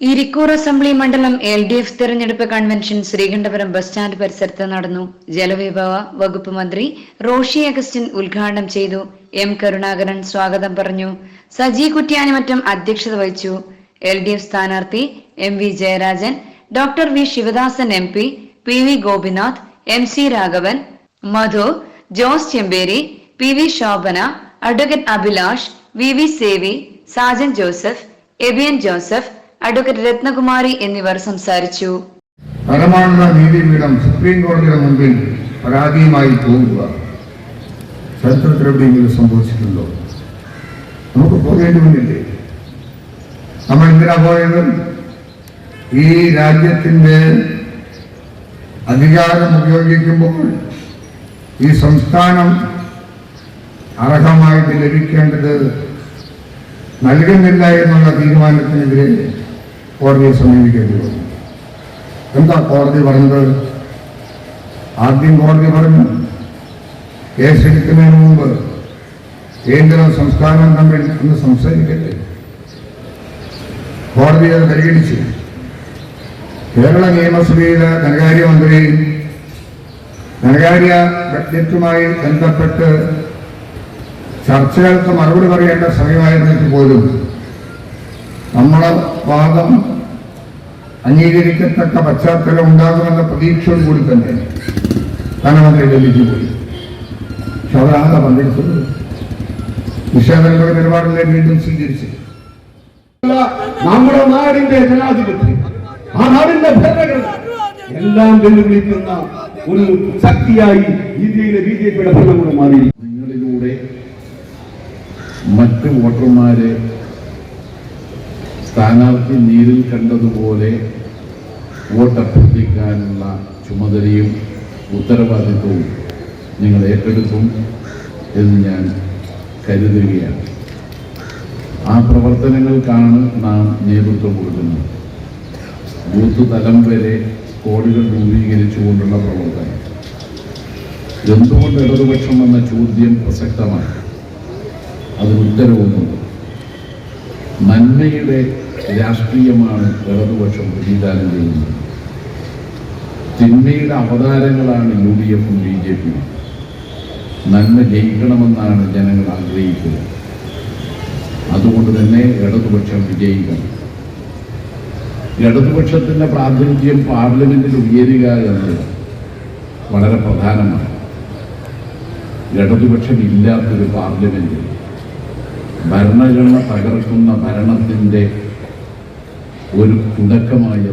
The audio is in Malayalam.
ഇരിക്കൂർ അസംബ്ലി മണ്ഡലം എൽ ഡി എഫ് തെരഞ്ഞെടുപ്പ് കൺവെൻഷൻ ശ്രീകണ്ഠപുരം ബസ് സ്റ്റാൻഡ് പരിസരത്ത് നടന്നു. ജലവിഭവ വകുപ്പ് മന്ത്രി റോഷി അഗസ്റ്റിൻ ഉദ്ഘാടനം ചെയ്തു. എം കരുണാകരൻ സ്വാഗതം പറഞ്ഞു. സജി കുറ്റ്യാനിമറ്റം അധ്യക്ഷത വഹിച്ചു. എൽ ഡി എഫ് സ്ഥാനാർത്ഥി M V Jayarajan doctor V Sivadasan M P P V Gopinath M C Raghavan Madhu Jose Chemperi P V Sobhana advocate Abhilash V V Sevi Sajan Joseph Ebian Joseph advocate Rathnakumari എന്നിവർ സംസാരിച്ചു. പരമാണുന്ന നീതിപീഠം സുപ്രീം കോടതിയുടെ മുമ്പിൽ പരാതിയുമായി പോകുക. ചരിത്രത്തിൽ എവിടെയെങ്കിലും സംഭവിച്ചിട്ടുണ്ടോ? നമുക്ക് പോകേണ്ടി നമ്മൾ എന്തിനാ പോയത്? ഈ രാജ്യത്തിന്റെ അധികാരം ഉപയോഗിക്കുമ്പോൾ ഈ സംസ്ഥാനം അർഹമായിട്ട് ലഭിക്കേണ്ടത് നൽകുന്നില്ല എന്നുള്ള തീരുമാനത്തിനെതിരെ കോടതിയെ സമീപിക്കേണ്ടി വന്നു. എന്താ കോടതി പറഞ്ഞത്? ആദ്യം കോടതി പറഞ്ഞു കേസെടുക്കുന്നതിന് മുമ്പ് കേന്ദ്രവും സംസ്ഥാനവും തമ്മിൽ ഒന്ന് സംസാരിക്കട്ടെ. കോടതി അത് പരിഗണിച്ചു. കേരള നിയമസഭയിലെ ധനകാര്യമന്ത്രി ധനകാര്യ ബഡ്ജറ്റുമായി ബന്ധപ്പെട്ട് ചർച്ചകൾക്ക് മറുപടി പറയേണ്ട സമയമായിരുന്നിട്ട് പോലും നമ്മളെ വാദം അംഗീകരിക്കത്തക്ക പശ്ചാത്തലം ഉണ്ടാകുമെന്ന പ്രതീക്ഷയോട് കൂടി തന്നെ ധനമന്ത്രി ഡൽഹിക്ക് പോയി. പക്ഷെ അതാണ് പങ്കെടുത്തത് നിഷേധങ്ങളുടെ നിലപാടിലെ വീണ്ടും സ്വീകരിച്ചു. നമ്മുടെ നാടിന്റെ ജനാധിപത്യം ആ നാടിന്റെ ഭരണഘടന എല്ലാം വെല്ലുവിളിക്കുന്ന ഒരു ശക്തിയായി ഇന്ത്യയിലെ ബി ജെ പിയുടെ ഭരണകൂടം മാറി നിങ്ങളിലൂടെ മറ്റ് വോട്ടർമാരെ സ്ഥാനാർത്ഥി നേരിൽ കണ്ടതുപോലെ വോട്ട് അഭ്യർത്ഥിക്കാനുള്ള ചുമതലയും ഉത്തരവാദിത്വവും നിങ്ങൾ ഏറ്റെടുക്കും എന്ന് ഞാൻ കരുതുകയാണ്. ആ പ്രവർത്തനങ്ങൾക്കാണ് നാം നേതൃത്വം കൊടുക്കുന്നത്. ബൂത്ത് തലം വരെ കോടികൾ രൂപീകരിച്ചുകൊണ്ടുള്ള പ്രവർത്തനം. എന്തുകൊണ്ട് ഇടതുപക്ഷം എന്ന ചോദ്യം പ്രസക്തമാണ്? അതിന് ഉത്തരവൊന്നുണ്ട് നന്മയുടെ രാഷ്ട്രീയമാണ് ഇടതുപക്ഷം പ്രതിദാനം ചെയ്യുന്നത്. തിന്മയുടെ അവതാരങ്ങളാണ് യു ഡി എഫും ബി ജെ പിയും നന്മ ജയിക്കണമെന്നാണ് ജനങ്ങൾ ആഗ്രഹിക്കുന്നത്. അതുകൊണ്ട് തന്നെ ഇടതുപക്ഷം വിജയിക്കണം. ഇടതുപക്ഷത്തിന്റെ പ്രാതിനിധ്യം പാർലമെന്റിൽ ഉയരുക എന്നത് വളരെ പ്രധാനമാണ്. ഇടതുപക്ഷം ഇല്ലാത്തൊരു പാർലമെന്റ് ഭരണഘടന തകർക്കുന്ന ഭരണത്തിന്റെ ഒരു തുടക്കമായി